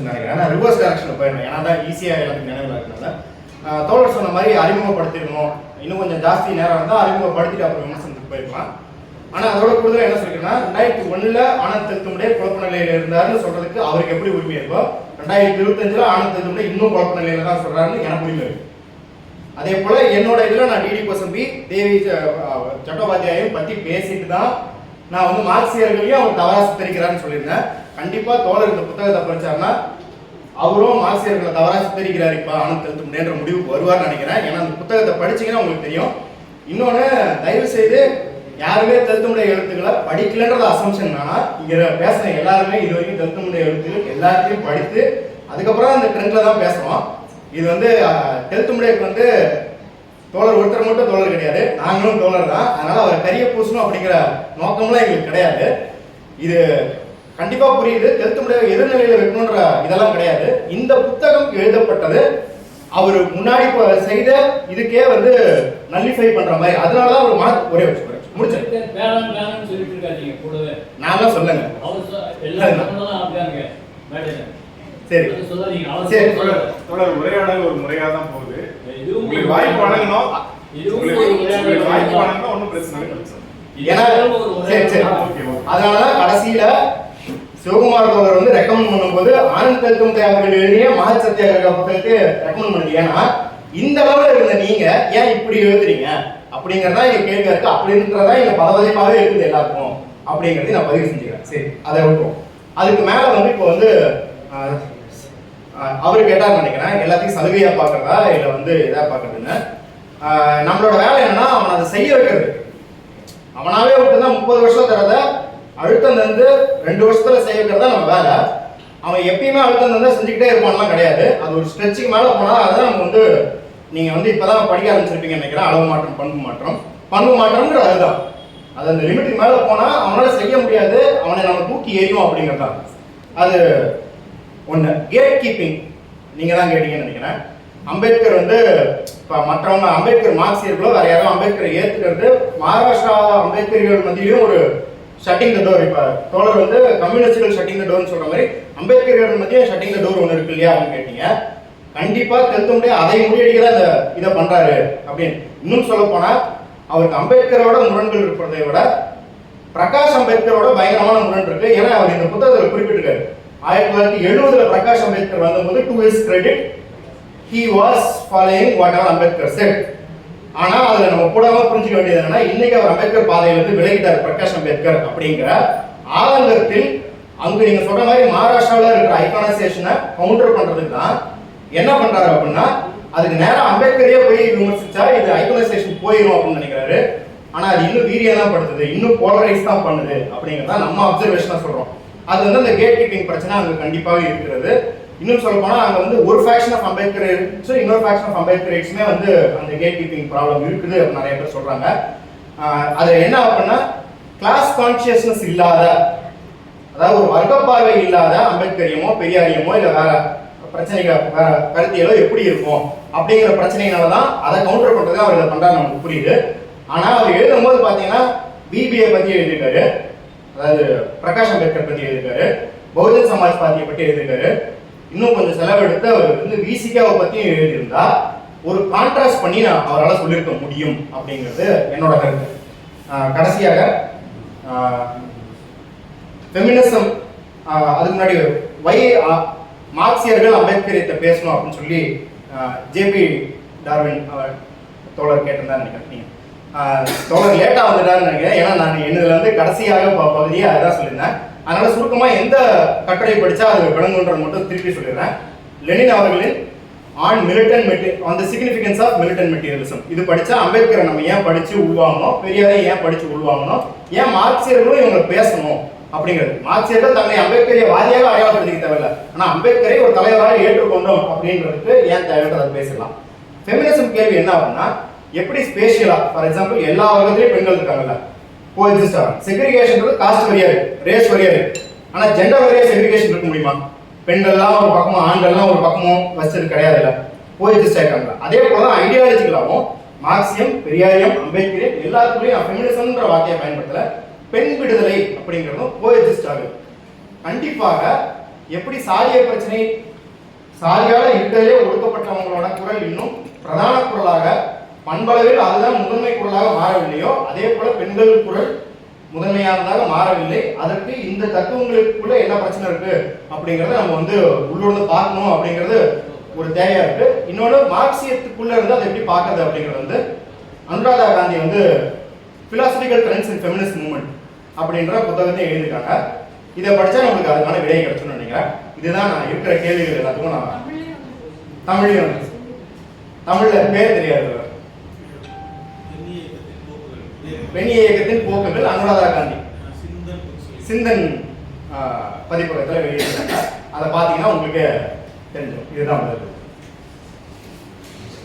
முடிச்சு நினைக்கிறேன் நான் ரிவர்ஸ் டேரக்ஷனில் போயிருந்தேன் ஏன்னா தான் ஈஸியாக எல்லாத்துக்கும் நினைவில் இருக்கனால தோழர் சொன்ன மாதிரி அறிமுகப்படுத்திருக்கணும் இன்னும் கொஞ்சம் ஜாஸ்தி நேரம் இருந்தால் அறிமுகப்படுத்திட்டு அப்புறம் விமர்சனத்துக்கு போயிருக்கலாம் ஆனால் அதோட கூடுதலாக என்ன சொல்லிக்கிறேன்னா ரெண்டாயிரத்தி ஒன்றில் ஆனந்த் திருத்தமுடைய குழப்ப நிலையில் இருந்தாருன்னு சொல்றதுக்கு அவருக்கு எப்படி உரிமை இருக்கோ ரெண்டாயிரத்தி இருபத்தஞ்சில் ஆனந்த் திருத்தமுடைய இன்னும் குழப்ப நிலையில தான் சொல்கிறாருன்னு எனக்கு உரிமை இருக்கு. அதே போல் என்னோட இதில் நான் டிடி பசம்பி தேவி சட்டோபாத்தியாயும் பற்றி பேசிட்டு தான் நான் வந்து மார்க்சியர்களையும் அவர் தவறாக சித்தரிக்கிறான்னு சொல்லியிருந்தேன். கண்டிப்பா தோழர் இந்த புத்தகத்தை படிச்சாருன்னா அவரும் ஆசிரியர்களை தவறா சித்தரிக்கிறார். இப்ப ஆனந்த் எழுத்துமுடின்ற முடிவுக்கு வருவார்னு நினைக்கிறேன். ஏன்னா அந்த புத்தகத்தை படிச்சீங்கன்னா உங்களுக்கு தெரியும். இன்னொன்னு தயவு செய்து யாருமே தெலுத்துமுடைய எழுத்துக்களை படிக்கலன்றது அசம்ஷன் வேணா இங்க பேசுன எல்லாருமே இது வரைக்கும் தெலுத்துமுடைய எழுத்துக்கள் எல்லாத்தையும் படித்து அதுக்கப்புறம் அந்த ட்ரெண்ட்ல தான் பேசுறோம். இது வந்து தெலுத்துமுடைக்கு வந்து தோழர் ஒருத்தர் மட்டும் தோழர் கிடையாது. நாங்களும் தோழர் தான். அதனால அவர் கரிய பூசணும் அப்படிங்கிற நோக்கம்லாம் எங்களுக்கு கிடையாது. இது கண்டிப்பா புரியுது. தெலுத்துமுடைய எதிர்நிலையில வைக்கணுன்ற இதெல்லாம் கிடையாது. இந்த புத்தகம் எழுதப்பட்டது. அவர் முன்னாடி ப- செய்த இதுக்கே வந்து நல்லிஃபை பண்ற மாதிரி. அதனாலதான் அவர் மா ஒரே வச்சு முடிச்சேன் வேளாண் வேளாண் சொல்லிட்டு இருக்காதீங்க கூடவே. நான் தான் சொல்லுங்க அவர் சொ- எல்லா தமிழ்லாம் அப்படியாங்க மேடையில. சரி. சரி, சொல்ல- தொடர் உரையாடல் ஒரு முறையா தான் போகுது. உங்களுக்கு வாய்ப்பு வழங்கணும். உங்களுக்கு ஒரு வாய்ப்பு தான். வழங்கணும் ஒன்றும் பிரச்சனை இல்லை. ஏன்னா ஒரு சரி சரி. தான். அதனாலதான் கடைசியில சிவகுமார் தோழர் வந்து ரெக்கமெண்ட் பண்ணும்போது ஆனந்த் தெலுங்கு அவர்கள் எழுதிய மகசத்தியாக சத்தியாகிரக புத்தகத்தை ரெக்கமெண்ட் பண்ணி ஏன்னா இந்த அளவுல இருந்த நீங்க ஏன் இப்படி எழுதுறீங்க? அப்படிங்கறதா எங்க கேள்வி இருக்கு. அப்படின்றதா எங்க பதவதைப்பாவே இருக்குது எல்லாருக்கும். அப்படிங்கறதை நான் பதிவு செஞ்சுக்கிறேன். சரி அதை விட்டுவோம் அதுக்கு மேல வந்து இப்போ வந்து அவர் கேட்டார் நினைக்கிறேன். எல்லாத்தையும் சலுகையா பாக்குறதா இல்ல வந்து இதா பாக்குறதுன்னு நம்மளோட வேலை என்னன்னா அவனை அதை செய்ய வைக்கிறது. அவனாவே விட்டுதான் முப்பது வருஷம் தரத அழுத்தம் தந்து ரெண்டு வருஷத்துல செய்ய தான் நம்ம வேலை. அவன் எப்பயுமே அழுத்தம் வந்து செஞ்சுக்கிட்டே இருப்பான்லாம் கிடையாது. அது ஒரு ஸ்ட்ரெச்சுக்கு மேல போனா அதான் நம்ம வந்து நீங்க வந்து இப்பதான் படிக்க ஆரம்பிச்சிருப்பீங்க நினைக்கிறேன். அளவு மாற்றம் பண்பு மாற்றம். பண்பு மாற்றம்ன்றது அதுதான். அது அந்த லிமிட்டுக்கு மேல போனா அவனால செய்ய முடியாது. அவனை நம்ம தூக்கி எரியும் அப்படிங்கிறது தான். அது ஒண்ணு. கேட் கீப்பிங் நீங்க தான் கேட்டீங்கன்னு நினைக்கிறேன். அம்பேத்கர் வந்து இப்ப மற்றவங்க அம்பேத்கர் மார்க்சியர்களோ வேற யாரும் அம்பேத்கரை ஏத்துக்கிறது மகாராஷ்டிரா அம்பேத்கர்கள் மத்தியிலும் ஒரு ஷட்டிங் த டோர் இப்போ தோழர் வந்து கம்யூனிஸ்டுகள் ஷட்டிங் த டோர்னு சொல்ற மாதிரி அம்பேத்கர் மத்தியும் ஷட்டிங் த டோர் ஒன்று இருக்கு இல்லையா அப்படின்னு கேட்டீங்க. கண்டிப்பாக தெலுங்கு முடிய அதை முறியடிக்க தான் இந்த இதை பண்றாரு அப்படின்னு. இன்னும் சொல்ல போனா அவருக்கு அம்பேத்கரோட முரண்கள் இருப்பதை விட பிரகாஷ் அம்பேத்கரோட பயங்கரமான முரண் இருக்கு. ஏன்னா அவர் இந்த புத்தகத்தில் குறிப்பிட்டிருக்காரு. ஆயிரத்தி தொள்ளாயிரத்தி எழுபதுல பிரகாஷ் அம்பேத்கர் வந்தபோது to his credit he was following whatever Ambedkar said ஆனா அதுல நம்ம கூடவா புரிஞ்சுக்க வேண்டியது என்னன்னா இன்னைக்கு அவர் அம்பேத்கர் பாதையிலிருந்து விலகிட்டார் பிரகாஷ் அம்பேத்கர் அப்படிங்கிற ஆலங்கத்தில் அங்கு நீங்க சொல்ற மாதிரி மகாராஷ்டிராவில் இருக்கிற ஐகானைசேஷனை கவுண்டர் பண்றதுக்கு தான் என்ன பண்றாரு அப்படின்னா அதுக்கு நேரம் அம்பேத்கரையே போய் விமர்சிச்சா இது ஐகானைசேஷன் போயிடும் அப்படின்னு நினைக்கிறாரு. ஆனா அது இன்னும் வீரியம் தான் படுத்துது இன்னும் போலரைஸ் தான் பண்ணுது அப்படிங்கிறத நம்ம அப்சர்வேஷனா சொல்றோம். அது வந்து அந்த கேட் கீப்பிங் பிரச்சனை அங்க கண்டிப்பாக இருக்கிறது. இன்னும் சொல்ல போனா அங்க வந்து ஒரு ஃபேக்ஷன் ஆஃப் அம்பேத்கர் இருந்துச்சு இன்னொரு ஃபேக்ஷன் ஆஃப் அம்பேத்கரேட்ஸ்மே வந்து அந்த கேட் கீப்பிங் ப்ராப்ளம் இருக்குது அப்படின்னு நிறைய பேர் சொல்றாங்க. அது என்ன அப்படின்னா கிளாஸ் கான்சியஸ்னஸ் இல்லாத அதாவது ஒரு வர்க்க பார்வை இல்லாத அம்பேத்கரியமோ பெரியாரியமோ இல்லை வேற பிரச்சனைகள் வேற கருத்தியலோ எப்படி இருக்கும் அப்படிங்கிற பிரச்சனையினால தான் அதை கவுண்டர் பண்றது அவர் இதை பண்றாரு நமக்கு புரியுது. ஆனா அவர் எழுதும் போது பாத்தீங்கன்னா பிபிஏ பத்தி எழுதியிருக்காரு. அதாவது பிரகாஷ் அம்பேத்கர் பத்தி எழுதியிருக்காரு. பகுஜன் சமாஜ் பார்ட்டியை பற்றி எழுதியிருக்காரு. இன்னும் கொஞ்சம் செலவெடுத்து அவர் வந்து விசிகாவை பத்தியும் எழுதியிருந்தா ஒரு கான்ட்ராஸ்ட் பண்ணி நான் அவரால் சொல்லியிருக்க முடியும் அப்படிங்கிறது என்னோட கருத்து. கடைசியாக ஃபெமினிசம் அதுக்கு முன்னாடி வை மார்க்சியர்கள் அம்பேத்கரியத்தை பேசணும் அப்படின்னு சொல்லி ஜேபி டார்வின் அவர் தோழர் கேட்டிருந்தார் நினைக்கிறேன். தோழர் லேட்டாக வந்துட்டாருன்னு நினைக்கிறேன். ஏன்னா நான் என்னதுல வந்து கடைசியாக ப- அதான் சொல்லியிருந்தேன். அதனால சுருக்கமா எந்த கட்டுரை படிச்சா அது விளங்குன்றது மட்டும் திருப்பி சொல்லிடுறேன். லெனின் அவர்களின் ஆன் மிலிட்டன் மெட்டி on the significance of militant materialism இது படிச்சா அம்பேத்கரை நம்ம ஏன் படிச்சு உள்வாங்கணும்? பெரியாரை ஏன் படிச்சு உள்வாங்கணும்? ஏன் மார்க்சியர்களும் இவங்க பேசணும்? அப்படிங்கிறது. மார்க்சியர்கள் தன்னை அம்பேத்கரிய வாரியாக அடையாளப்படுத்திக்க தேவையில்ல. ஆனா அம்பேத்கரை ஒரு தலைவராக ஏற்றுக்கொண்டோம் அப்படின்றதுக்கு ஏன் தேவைன்றதை பேசலாம் ஃபெமினிசம் கேள்வி என்ன ஆகும்னா எப்படி ஸ்பேஷியலா ஃபார் எக்ஸாம்பிள் எல்லா வர்க்கத்திலையும் பெண்கள் இருக்காங்கல்ல. கோஎக்ஸிஸ்ட் ஆகும் செக்ரிகேஷன்றது காஸ்ட் வரியா இருக்கு ரேஸ் வரியா இருக்கு. ஆனா ஜெண்டர் வரியா செக்ரிகேஷன் இருக்க முடியுமா? பெண்கள்லாம் ஒரு பக்கமும் ஆண்கள்லாம் ஒரு பக்கமும் வச்சது கிடையாது இல்லை கோஎக்ஸிஸ்ட் ஆயிருக்காங்க அதே போல தான் ஐடியாலஜிக்கலாகவும் மார்க்சியம் பெரியாரியம் அம்பேத்கர் எல்லாத்துக்குள்ளேயும் ஃபெமினிசம்ன்ற வார்த்தையை பயன்படுத்தல. பெண் விடுதலை அப்படிங்கிறதும் கோஎக்ஸிஸ்ட் ஆகுது. கண்டிப்பாக எப்படி சாதிய பிரச்சனை சாதியால் இருக்கிறதே ஒடுக்கப்பட்டவங்களோட குரல் இன்னும் பிரதான குரலாக பண்பளவில் அதுதான் முதன்மை குரலாக மாறவில்லையோ அதே போல பெண்கள் குரல் முதன்மையானதாக மாறவில்லை. அதற்கு இந்த தத்துவங்களுக்குள்ள என்ன பிரச்சனை இருக்கு அப்படிங்கறத நம்ம வந்து உள்ளுர்ந்து பார்க்கணும் அப்படிங்கிறது ஒரு தேவையா இருக்கு. இன்னொன்று மார்க்சியத்துக்குள்ள இருந்து அதை எப்படி பார்க்கறது அப்படிங்கிறது வந்து அனுராதா காந்தி வந்து philosophical trends in feminist movement அப்படின்ற புத்தகத்தை எழுதியிருக்காங்க. இதை படிச்சா நம்மளுக்கு அதுக்கான விடை கிடைச்சுன்னு நினைக்கிறேன். இதுதான் நான் இருக்கிற கேள்விகள் எல்லாத்துக்கும் நான் தமிழ்லையும் வந்து. தமிழ்ல பேர் தெரியாது. பெண் இயக்கத்தின் போக்குகள் அனுராதா காந்தி. சிந்தன் பதிப்பகத்தில் வெளியிட்டாங்க அதை பார்த்தீங்கன்னா உங்களுக்கு தெரிஞ்சிடும். இதுதான் பதில்